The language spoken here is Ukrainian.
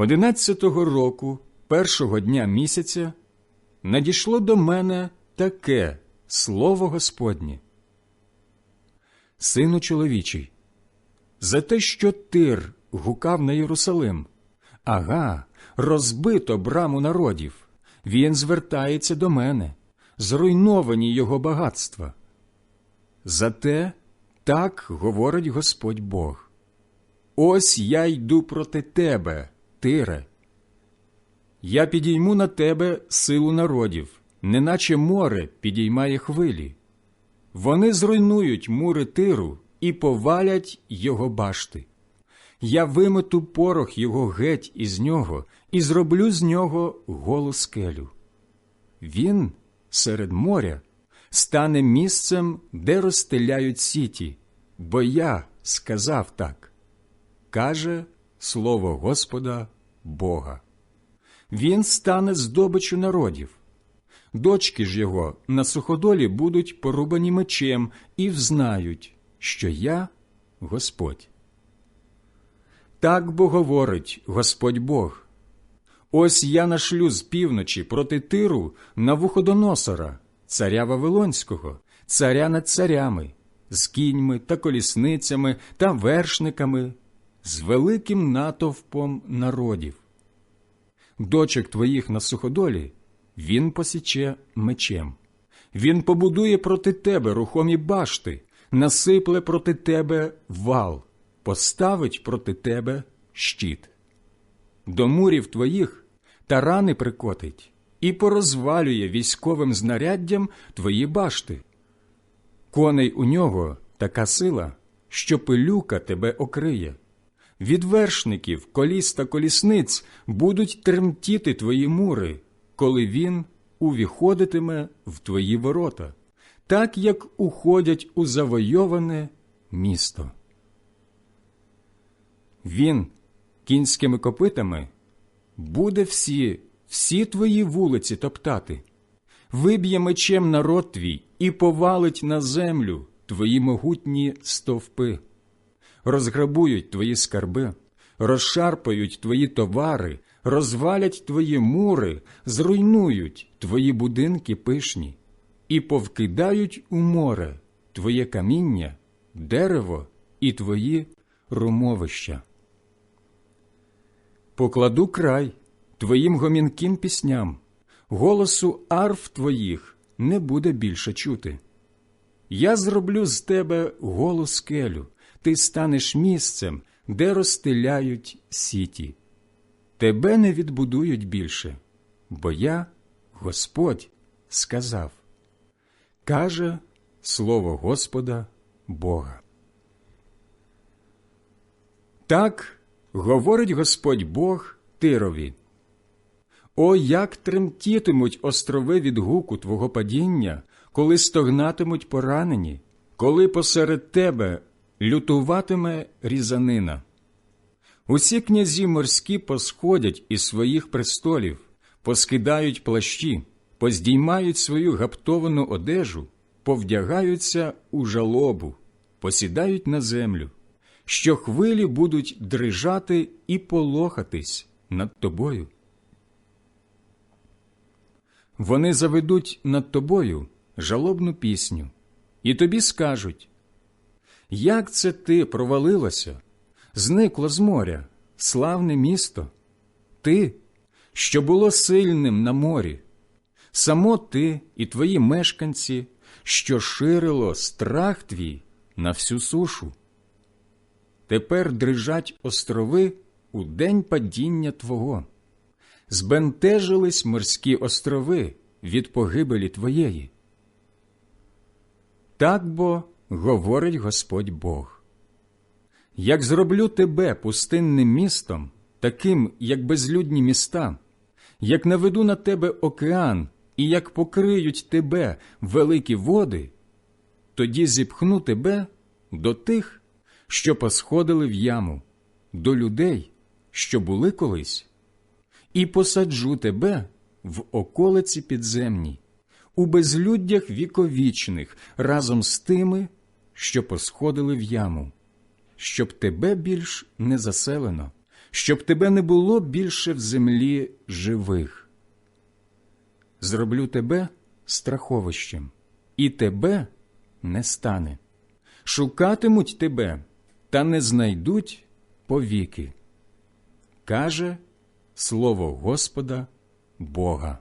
Одинадцятого року, першого дня місяця, надійшло до мене таке слово Господнє. Сину чоловічий, за те, що тир гукав на Єрусалим, ага, розбито браму народів, він звертається до мене, зруйновані його багатства. Зате так говорить Господь Бог. Ось я йду проти тебе, тире. Я підійму на тебе силу народів, неначе море підіймає хвилі. Вони зруйнують мури тиру і повалять його башти. Я вимету порох його геть із нього і зроблю з нього голу скелю. Він серед моря стане місцем, де розстеляють сіті, бо я сказав так, каже слово Господа Бога. Він стане здобичу народів. Дочки ж його на суходолі будуть порубані мечем і взнають, що я Господь. Так бо говорить Господь Бог. Ось я нашлю з півночі проти тиру на вуходоносора, царя Вавилонського, царя над царями, з кіньми та колісницями та вершниками, з великим натовпом народів. Дочок твоїх на суходолі він посіче мечем. Він побудує проти тебе рухомі башти, насипле проти тебе вал, поставить проти тебе щит. До мурів твоїх тарани прикотить і порозвалює військовим знаряддям твої башти. Коней у нього така сила, що пилюка тебе окриє. Від вершників, коліс та колісниць будуть тремтіти твої мури, коли він увіходитиме в твої ворота, так як уходять у завойоване місто. Він кінськими копитами буде всі, всі твої вулиці топтати, виб'є мечем народ твій і повалить на землю твої могутні стовпи, розграбують твої скарби, розшарпають твої товари, розвалять твої мури, зруйнують твої будинки пишні і повкидають у море твоє каміння, дерево і твої румовища. Покладу край твоїм гомінким пісням, голосу арф твоїх не буде більше чути. Я зроблю з тебе голу скелю, ти станеш місцем, де розстеляють сіті. Тебе не відбудують більше, бо я, Господь, сказав, каже слово Господа Бога. Так говорить Господь Бог Тирові. О, як тремтітимуть острови від гуку твого падіння, коли стогнатимуть поранені, коли посеред тебе лютуватиме різанина. Усі князі морські посходять із своїх престолів, поскидають плащі, поздіймають свою гаптовану одежу, повдягаються у жалобу, посідають на землю, що хвилі будуть дрижати і полохатись над тобою. Вони заведуть над тобою жалобну пісню, і тобі скажуть Як це ти провалилося, зникло з моря, славне місто, ти, що було сильним на морі, само ти і твої мешканці, що ширило страх твій на всю сушу. Тепер дрижать острови у день падіння Твого. Збентежились морські острови від погибелі твоєї. Так бо говорить Господь Бог. Як зроблю тебе пустинним містом, таким, як безлюдні міста, як наведу на тебе океан і як покриють тебе великі води, тоді зіпхну тебе до тих, що посходили в яму, до людей, що були колись і посаджу тебе в околиці підземній, у безлюддях віковічних разом з тими, що посходили в яму, щоб тебе більш не заселено, щоб тебе не було більше в землі живих. Зроблю тебе страховищем, і тебе не стане. Шукатимуть тебе, та не знайдуть повіки. Каже слово Господа Бога.